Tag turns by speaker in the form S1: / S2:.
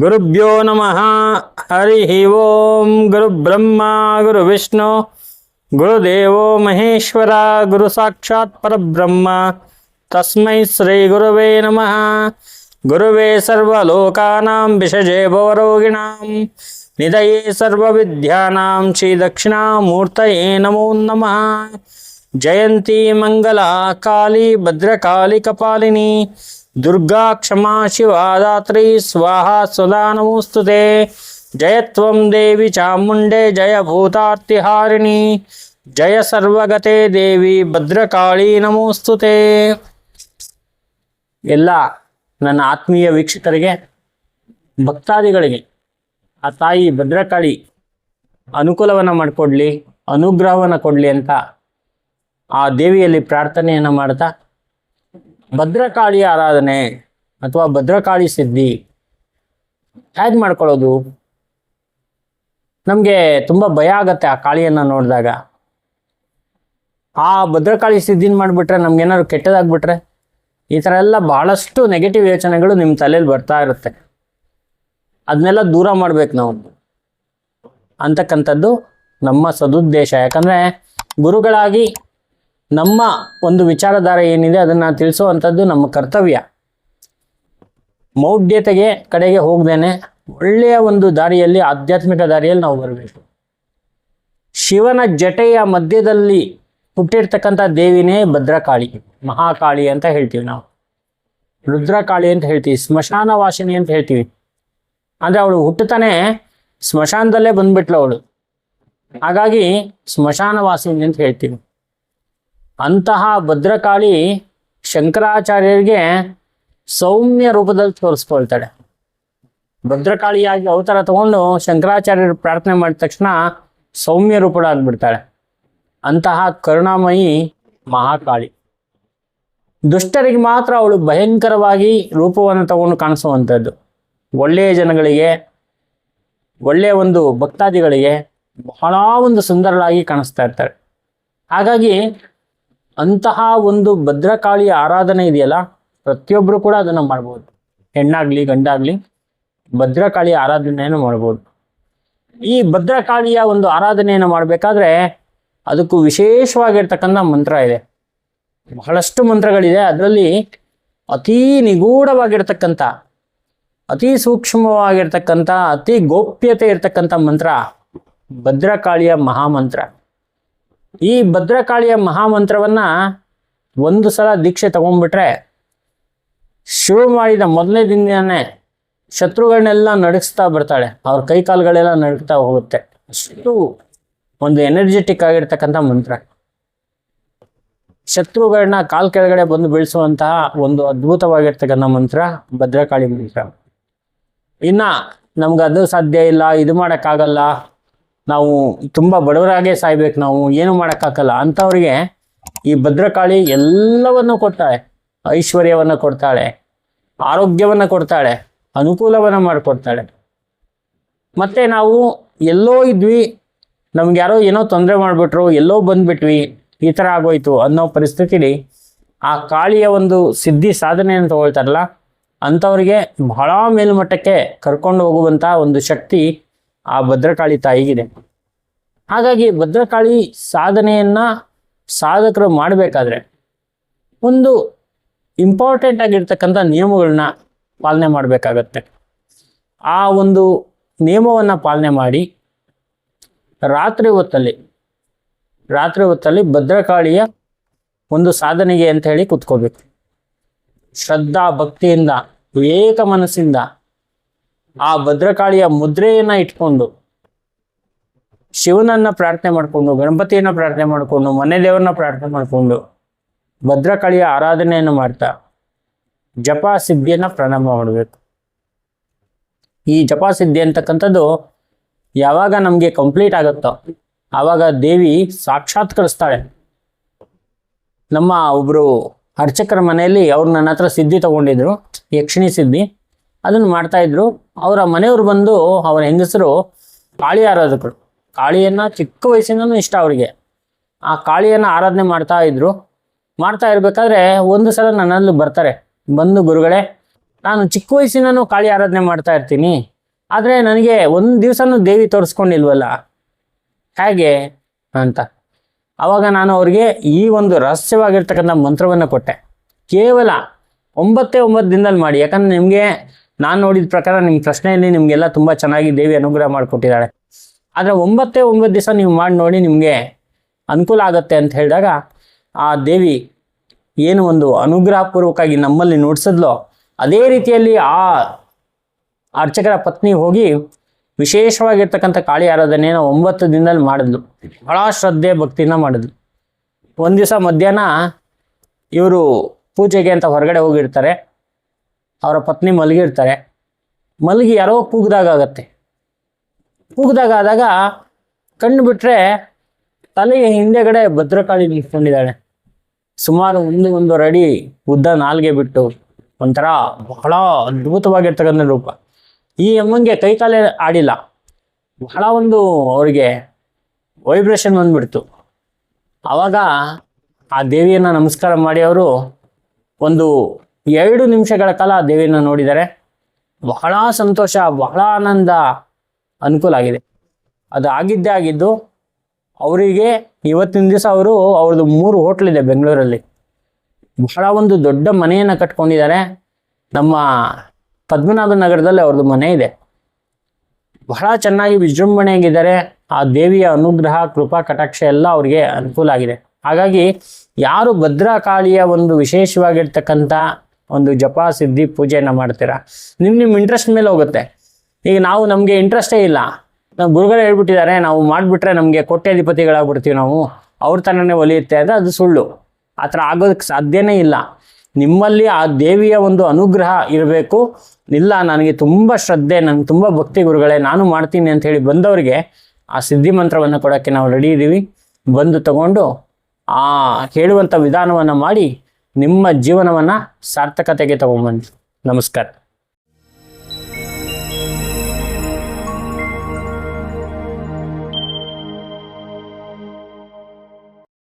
S1: గురుభ్యో నమ హరి ఓం గురు బ్రహ్మ గురు విష్ణు గురుదేవో మహేశ్వర గురు సాక్షాత్ పరబ్రహ్మ తస్మై శ్రీ గురువే నమ గురువే సర్వలోకానాం విషజే భవరోగిణాం నిధయే సర్వవిద్యానాం శ్రీ దక్షిణామూర్తయే నమో నమ జయంతి మంగళ కాళీ భద్రకాళి కపాలిని ದುರ್ಗಾ ಕ್ಷಮಾ ಶಿವಾದಾತ್ರಿ ಸ್ವಾಹಾ ಸದಾ ನಮೋಸ್ತುತೆ ಜಯತ್ವಂ ದೇವಿ ಚಾಮುಂಡೆ ಜಯ ಭೂತಾರ್ತಿಹಾರಿಣಿ ಜಯ ಸರ್ವಗತೆ ದೇವಿ ಭದ್ರಕಾಳಿ ನಮೋಸ್ತುತೆ ಎಲ್ಲ ನನ್ನ ಆತ್ಮೀಯ ವೀಕ್ಷಕರಿಗೆ ಭಕ್ತಾದಿಗಳಿಗೆ ಆ ತಾಯಿ ಭದ್ರಕಾಳಿ ಅನುಕೂಲವನ್ನು ಮಾಡಿಕೊಡ್ಲಿ ಅನುಗ್ರಹವನ್ನು ಕೊಡಲಿ ಅಂತ ಆ ದೇವಿಯಲ್ಲಿ ಪ್ರಾರ್ಥನೆಯನ್ನು ಮಾಡ್ತಾ ಭದ್ರಕಾಳಿ ಆರಾಧನೆ ಅಥವಾ ಭದ್ರಕಾಳಿ ಸಿದ್ಧಿ ಹೇಗೆ ಮಾಡ್ಕೊಳ್ಳೋದು ನಮಗೆ ತುಂಬ ಭಯ ಆಗತ್ತೆ ಆ ಕಾಳಿಯನ್ನು ನೋಡಿದಾಗ ಆ ಭದ್ರಕಾಳಿ ಸಿದ್ಧಿನ ಮಾಡಿಬಿಟ್ರೆ ನಮ್ಗೇನಾದ್ರು ಕೆಟ್ಟದಾಗ್ಬಿಟ್ರೆ ಈ ಥರ ಎಲ್ಲ ಭಾಳಷ್ಟು ನೆಗೆಟಿವ್ ಯೋಚನೆಗಳು ನಿಮ್ಮ ತಲೆಯಲ್ಲಿ ಬರ್ತಾ ಇರುತ್ತೆ ಅದನ್ನೆಲ್ಲ ದೂರ ಮಾಡ್ಬೇಕು ನಾವು ಅಂತಕ್ಕಂಥದ್ದು ನಮ್ಮ ಸದುದ್ದೇಶ ಯಾಕಂದರೆ ಗುರುಗಳಾಗಿ ನಮ್ಮ ಒಂದು ವಿಚಾರಧಾರೆ ಏನಿದೆ ಅದನ್ನು ತಿಳಿಸುವಂಥದ್ದು ನಮ್ಮ ಕರ್ತವ್ಯ ಮೌಢ್ಯತೆಗೆ ಕಡೆಗೆ ಹೋಗ್ದೇನೆ ಒಳ್ಳೆಯ ಒಂದು ದಾರಿಯಲ್ಲಿ ಆಧ್ಯಾತ್ಮಿಕ ದಾರಿಯಲ್ಲಿ ನಾವು ಬರಬೇಕು ಶಿವನ ಜಟೆಯ ಮಧ್ಯದಲ್ಲಿ ಹುಟ್ಟಿರ್ತಕ್ಕಂಥ ದೇವಿನೇ ಭದ್ರಕಾಳಿ ಮಹಾಕಾಳಿ ಅಂತ ಹೇಳ್ತೀವಿ ನಾವು ರುದ್ರಕಾಳಿ ಅಂತ ಹೇಳ್ತೀವಿ ಸ್ಮಶಾನ ವಾಸಿನಿ ಅಂತ ಹೇಳ್ತೀವಿ ಅಂದರೆ ಅವಳು ಹುಟ್ಟುತ್ತಾನೆ ಸ್ಮಶಾನದಲ್ಲೇ ಬಂದ್ಬಿಟ್ಲು ಅವಳು ಹಾಗಾಗಿ ಸ್ಮಶಾನ ವಾಸಿನಿ ಅಂತ ಹೇಳ್ತೀವಿ ಅಂತಹ ಭದ್ರಕಾಳಿ ಶಂಕರಾಚಾರ್ಯರಿಗೆ ಸೌಮ್ಯ ರೂಪದಲ್ಲಿ ತೋರಿಸ್ಕೊಳ್ತಾಳೆ ಭದ್ರಕಾಳಿಯಾಗಿ ಅವತಾರ ತಗೊಂಡು ಶಂಕರಾಚಾರ್ಯರು ಪ್ರಾರ್ಥನೆ ಮಾಡಿದ ತಕ್ಷಣ ಸೌಮ್ಯ ಅಂದ್ಬಿಡ್ತಾಳೆ ಅಂತಹ ಕರುಣಾಮಯಿ ಮಹಾಕಾಳಿ ದುಷ್ಟರಿಗೆ ಮಾತ್ರ ಅವಳು ಭಯಂಕರವಾಗಿ ರೂಪವನ್ನು ತಗೊಂಡು ಕಾಣಿಸುವಂಥದ್ದು ಒಳ್ಳೆಯ ಜನಗಳಿಗೆ ಒಳ್ಳೆಯ ಒಂದು ಭಕ್ತಾದಿಗಳಿಗೆ ಬಹಳ ಒಂದು ಸುಂದರವಾಗಿ ಕಾಣಿಸ್ತಾ ಇರ್ತಾಳೆ ಹಾಗಾಗಿ ಅಂತಹ ಒಂದು ಭದ್ರಕಾಳಿಯ ಆರಾಧನೆ ಇದೆಯಲ್ಲ ಪ್ರತಿಯೊಬ್ಬರು ಕೂಡ ಅದನ್ನು ಮಾಡ್ಬೋದು ಹೆಣ್ಣಾಗಲಿ ಗಂಡಾಗಲಿ ಭದ್ರಕಾಳಿಯ ಆರಾಧನೆಯನ್ನು ಮಾಡ್ಬೋದು ಈ ಭದ್ರಕಾಳಿಯ ಒಂದು ಆರಾಧನೆಯನ್ನು ಮಾಡಬೇಕಾದ್ರೆ ಅದಕ್ಕೂ ವಿಶೇಷವಾಗಿರ್ತಕ್ಕಂಥ ಮಂತ್ರ ಇದೆ ಬಹಳಷ್ಟು ಮಂತ್ರಗಳಿದೆ ಅದರಲ್ಲಿ ಅತೀ ನಿಗೂಢವಾಗಿರ್ತಕ್ಕಂಥ ಅತಿ ಸೂಕ್ಷ್ಮವಾಗಿರ್ತಕ್ಕಂಥ ಅತಿ ಗೋಪ್ಯತೆ ಇರತಕ್ಕಂಥ ಮಂತ್ರ ಭದ್ರಕಾಳಿಯ ಮಹಾಮಂತ್ರ ಈ ಭದ್ರಕಾಳಿಯ ಮಹಾಮಂತ್ರವನ್ನು ಒಂದು ಸಲ ದೀಕ್ಷೆ ತಗೊಂಡ್ಬಿಟ್ರೆ ಶುರು ಮಾಡಿದ ಮೊದಲನೇ ದಿನನೇ ಶತ್ರುಗಳನ್ನೆಲ್ಲ ನಡಗಿಸ್ತಾ ಬರ್ತಾಳೆ ಅವ್ರ ಕೈ ಕಾಲುಗಳೆಲ್ಲ ನಡಗ್ತಾ ಹೋಗುತ್ತೆ ಅಷ್ಟು ಒಂದು ಎನರ್ಜೆಟಿಕ್ ಆಗಿರ್ತಕ್ಕಂಥ ಮಂತ್ರ ಶತ್ರುಗಳನ್ನ ಕಾಲ್ ಕೆಳಗಡೆ ಬಂದು ಬೆಳೆಸುವಂತಹ ಒಂದು ಅದ್ಭುತವಾಗಿರ್ತಕ್ಕಂಥ ಮಂತ್ರ ಭದ್ರಕಾಳಿ ಮಂತ್ರ ಇನ್ನ ನಮ್ಗೆ ಅದು ಸಾಧ್ಯ ಇಲ್ಲ ಇದು ಮಾಡೋಕ್ಕಾಗಲ್ಲ ನಾವು ತುಂಬ ಬಡವರಾಗೆ ಸಾಯ್ಬೇಕು ನಾವು ಏನು ಮಾಡೋಕ್ಕಾಗಲ್ಲ ಅಂಥವ್ರಿಗೆ ಈ ಭದ್ರಕಾಳಿ ಎಲ್ಲವನ್ನು ಕೊಡ್ತಾಳೆ ಐಶ್ವರ್ಯವನ್ನು ಕೊಡ್ತಾಳೆ ಆರೋಗ್ಯವನ್ನು ಕೊಡ್ತಾಳೆ ಅನುಕೂಲವನ್ನು ಮಾಡಿಕೊಡ್ತಾಳೆ ಮತ್ತು ನಾವು ಎಲ್ಲೋ ಇದ್ವಿ ನಮ್ಗೆ ಯಾರೋ ಏನೋ ತೊಂದರೆ ಮಾಡಿಬಿಟ್ರು ಎಲ್ಲೋ ಬಂದುಬಿಟ್ವಿ ಈ ಥರ ಆಗೋಯ್ತು ಅನ್ನೋ ಪರಿಸ್ಥಿತಿಲಿ ಆ ಕಾಳಿಯ ಒಂದು ಸಿದ್ಧಿ ಸಾಧನೆಯನ್ನು ತಗೊಳ್ತಾರಲ್ಲ ಅಂಥವ್ರಿಗೆ ಬಹಳ ಮೇಲ್ಮಟ್ಟಕ್ಕೆ ಕರ್ಕೊಂಡು ಹೋಗುವಂಥ ಒಂದು ಶಕ್ತಿ ಆ ಭದ್ರಕಾಳಿ ತಾಯಿಗಿದೆ ಹಾಗಾಗಿ ಭದ್ರಕಾಳಿ ಸಾಧನೆಯನ್ನ ಸಾಧಕರು ಮಾಡಬೇಕಾದ್ರೆ ಒಂದು ಇಂಪಾರ್ಟೆಂಟ್ ಆಗಿರ್ತಕ್ಕಂಥ ನಿಯಮಗಳನ್ನ ಪಾಲನೆ ಮಾಡಬೇಕಾಗತ್ತೆ ಆ ಒಂದು ನಿಯಮವನ್ನು ಪಾಲನೆ ಮಾಡಿ ರಾತ್ರಿ ಹೊತ್ತಲ್ಲಿ ರಾತ್ರಿ ಹೊತ್ತಲ್ಲಿ ಭದ್ರಕಾಳಿಯ ಒಂದು ಸಾಧನೆಗೆ ಅಂತ ಹೇಳಿ ಕುತ್ಕೋಬೇಕು ಶ್ರದ್ಧಾ ಭಕ್ತಿಯಿಂದ ವಿವೇಕ ಮನಸ್ಸಿಂದ ಆ ಭದ್ರಕಾಳಿಯ ಮುದ್ರೆಯನ್ನ ಇಟ್ಕೊಂಡು ಶಿವನನ್ನ ಪ್ರಾರ್ಥನೆ ಮಾಡಿಕೊಂಡು ಗಣಪತಿಯನ್ನ ಪ್ರಾರ್ಥನೆ ಮಾಡಿಕೊಂಡು ಮನೆ ದೇವರನ್ನ ಪ್ರಾರ್ಥನೆ ಮಾಡಿಕೊಂಡು ಭದ್ರಕಾಳಿಯ ಆರಾಧನೆಯನ್ನು ಮಾಡ್ತಾ ಜಪ ಸಿದ್ಧಿಯನ್ನ ಪ್ರಾರಂಭ ಮಾಡಬೇಕು ಈ ಜಪ ಸಿದ್ಧಿ ಅಂತಕ್ಕಂಥದ್ದು ಯಾವಾಗ ನಮಗೆ ಕಂಪ್ಲೀಟ್ ಆಗುತ್ತೋ ಆವಾಗ ದೇವಿ ಸಾಕ್ಷಾತ್ಕರಿಸ್ತಾಳೆ ನಮ್ಮ ಒಬ್ಬರು ಅರ್ಚಕರ ಮನೆಯಲ್ಲಿ ಅವ್ರು ನನ್ನ ಹತ್ರ ಸಿದ್ಧಿ ತಗೊಂಡಿದ್ರು ಯಕ್ಷಿಣಿ ಸಿದ್ಧಿ ಅದನ್ನು ಮಾಡ್ತಾ ಇದ್ರು ಅವರ ಮನೆಯವರು ಬಂದು ಅವರ ಹೆಂಗಸರು ಕಾಳಿ ಆರಾಧಕರು ಕಾಳಿಯನ್ನ ಚಿಕ್ಕ ವಯಸ್ಸಿಂದನೂ ಇಷ್ಟ ಅವರಿಗೆ ಆ ಕಾಳಿಯನ್ನ ಆರಾಧನೆ ಮಾಡ್ತಾ ಇದ್ರು ಮಾಡ್ತಾ ಇರ್ಬೇಕಾದ್ರೆ ಒಂದು ಸಲ ನನ್ನಲ್ಲಿ ಬರ್ತಾರೆ ಬಂದು ಗುರುಗಳೇ ನಾನು ಚಿಕ್ಕ ವಯಸ್ಸಿನೂ ಕಾಳಿ ಆರಾಧನೆ ಮಾಡ್ತಾ ಇರ್ತೀನಿ ಆದರೆ ನನಗೆ ಒಂದು ದಿವಸನೂ ದೇವಿ ತೋರಿಸ್ಕೊಂಡಿಲ್ವಲ್ಲ ಹೇಗೆ ಅಂತ ಅವಾಗ ನಾನು ಅವ್ರಿಗೆ ಈ ಒಂದು ರಹಸ್ಯವಾಗಿರ್ತಕ್ಕಂಥ ಮಂತ್ರವನ್ನು ಕೊಟ್ಟೆ ಕೇವಲ ಒಂಬತ್ತೇ ಒಂಬತ್ತು ದಿನದಲ್ಲಿ ಮಾಡಿ ಯಾಕಂದ್ರೆ ನಿಮಗೆ ನಾನು ನೋಡಿದ ಪ್ರಕಾರ ನಿಮ್ಮ ಪ್ರಶ್ನೆಯಲ್ಲಿ ನಿಮಗೆಲ್ಲ ತುಂಬ ಚೆನ್ನಾಗಿ ದೇವಿ ಅನುಗ್ರಹ ಮಾಡಿಕೊಟ್ಟಿದ್ದಾಳೆ ಆದರೆ ಒಂಬತ್ತೇ ಒಂಬತ್ತು ದಿವಸ ನೀವು ಮಾಡಿ ನೋಡಿ ನಿಮಗೆ ಅನುಕೂಲ ಆಗುತ್ತೆ ಅಂತ ಹೇಳಿದಾಗ ಆ ದೇವಿ ಏನು ಒಂದು ಅನುಗ್ರಹಪೂರ್ವಕವಾಗಿ ನಮ್ಮಲ್ಲಿ ನುಡಿಸಿದ್ಲೋ ಅದೇ ರೀತಿಯಲ್ಲಿ ಆ ಅರ್ಚಕರ ಪತ್ನಿ ಹೋಗಿ ವಿಶೇಷವಾಗಿರ್ತಕ್ಕಂಥ ಕಾಳಿ ಆರಾಧನೆಯನ್ನು ಒಂಬತ್ತು ದಿನದಲ್ಲಿ ಮಾಡಿದ್ಲು ಭಾಳ ಶ್ರದ್ಧೆ ಭಕ್ತಿನ ಮಾಡಿದ್ಲು ಒಂದು ದಿವಸ ಮಧ್ಯಾಹ್ನ ಇವರು ಪೂಜೆಗೆ ಅಂತ ಹೊರಗಡೆ ಹೋಗಿರ್ತಾರೆ ಅವರ ಪತ್ನಿ ಮಲಗಿರ್ತಾರೆ ಮಲಗಿ ಯಾರೋ ಕೂಗ್ದಾಗ ಆಗತ್ತೆ ಕೂಗ್ದಾಗ ಆದಾಗ ಕಣ್ಣು ಬಿಟ್ಟರೆ ತಲೆ ಹಿಂದೆಗಡೆ ಭದ್ರಕಾಳಿ ನಿಂತ್ಕೊಂಡಿದ್ದಾಳೆ ಸುಮಾರು ಒಂದು ಒಂದು ರಡಿ ಉದ್ದ ನಾಲ್ಗೆ ಬಿಟ್ಟು ಒಂಥರ ಬಹಳ ಅದ್ಭುತವಾಗಿರ್ತಕ್ಕಂಥ ರೂಪ ಈ ಅಮ್ಮಂಗೆ ಕೈಕಾಲೇ ಆಡಿಲ್ಲ ಬಹಳ ಒಂದು ಅವ್ರಿಗೆ ವೈಬ್ರೇಷನ್ ಬಂದುಬಿಡ್ತು ಆವಾಗ ಆ ದೇವಿಯನ್ನು ನಮಸ್ಕಾರ ಮಾಡಿ ಅವರು ಒಂದು ಎರಡು ನಿಮಿಷಗಳ ಕಾಲ ದೇವಿಯನ್ನು ನೋಡಿದರೆ ಬಹಳ ಸಂತೋಷ ಬಹಳ ಆನಂದ ಅನುಕೂಲ ಆಗಿದೆ ಅದು ಆಗಿದ್ದೇ ಆಗಿದ್ದು ಅವರಿಗೆ ಇವತ್ತಿನ ದಿವಸ ಅವರು ಅವ್ರದ್ದು ಮೂರು ಹೋಟ್ಲಿದೆ ಬೆಂಗಳೂರಲ್ಲಿ ಬಹಳ ಒಂದು ದೊಡ್ಡ ಮನೆಯನ್ನು ಕಟ್ಕೊಂಡಿದ್ದಾರೆ ನಮ್ಮ ಪದ್ಮನಾಭ ನಗರದಲ್ಲಿ ಅವ್ರದ್ದು ಮನೆ ಇದೆ ಬಹಳ ಚೆನ್ನಾಗಿ ವಿಜೃಂಭಣೆಯಾಗಿದ್ದಾರೆ ಆ ದೇವಿಯ ಅನುಗ್ರಹ ಕೃಪಾ ಕಟಾಕ್ಷ ಎಲ್ಲ ಅವರಿಗೆ ಅನುಕೂಲ ಆಗಿದೆ ಹಾಗಾಗಿ ಯಾರು ಭದ್ರಾಕಾಳಿಯ ಒಂದು ವಿಶೇಷವಾಗಿರ್ತಕ್ಕಂಥ ಒಂದು ಜಪ ಸಿದ್ಧಿ ಪೂಜೆಯನ್ನು ಮಾಡ್ತೀರಾ ನಿಮ್ಮ ನಿಮ್ಮ ಇಂಟ್ರೆಸ್ಟ್ ಮೇಲೆ ಹೋಗುತ್ತೆ ಈಗ ನಾವು ನಮಗೆ ಇಂಟ್ರೆಸ್ಟೇ ಇಲ್ಲ ನಮ್ಮ ಗುರುಗಳು ಹೇಳ್ಬಿಟ್ಟಿದ್ದಾರೆ ನಾವು ಮಾಡಿಬಿಟ್ರೆ ನಮಗೆ ಅಧಿಪತಿಗಳಾಗ್ಬಿಡ್ತೀವಿ ನಾವು ಅವ್ರ ತನನೇ ಒಲಿಯುತ್ತೆ ಅಂದರೆ ಅದು ಸುಳ್ಳು ಆ ಥರ ಆಗೋದಕ್ಕೆ ಸಾಧ್ಯನೇ ಇಲ್ಲ ನಿಮ್ಮಲ್ಲಿ ಆ ದೇವಿಯ ಒಂದು ಅನುಗ್ರಹ ಇರಬೇಕು ಇಲ್ಲ ನನಗೆ ತುಂಬ ಶ್ರದ್ಧೆ ನನಗೆ ತುಂಬ ಭಕ್ತಿ ಗುರುಗಳೇ ನಾನು ಮಾಡ್ತೀನಿ ಅಂತ ಹೇಳಿ ಬಂದವರಿಗೆ ಆ ಸಿದ್ಧಿ ಮಂತ್ರವನ್ನು ಕೊಡೋಕ್ಕೆ ನಾವು ರೆಡಿ ಇದ್ದೀವಿ ಬಂದು ತಗೊಂಡು ಆ ಹೇಳುವಂಥ ವಿಧಾನವನ್ನು ಮಾಡಿ ನಿಮ್ಮ ಜೀವನವನ್ನು ಸಾರ್ಥಕತೆಗೆ ತಗೊಂಬನ್ನಿ ನಮಸ್ಕಾರ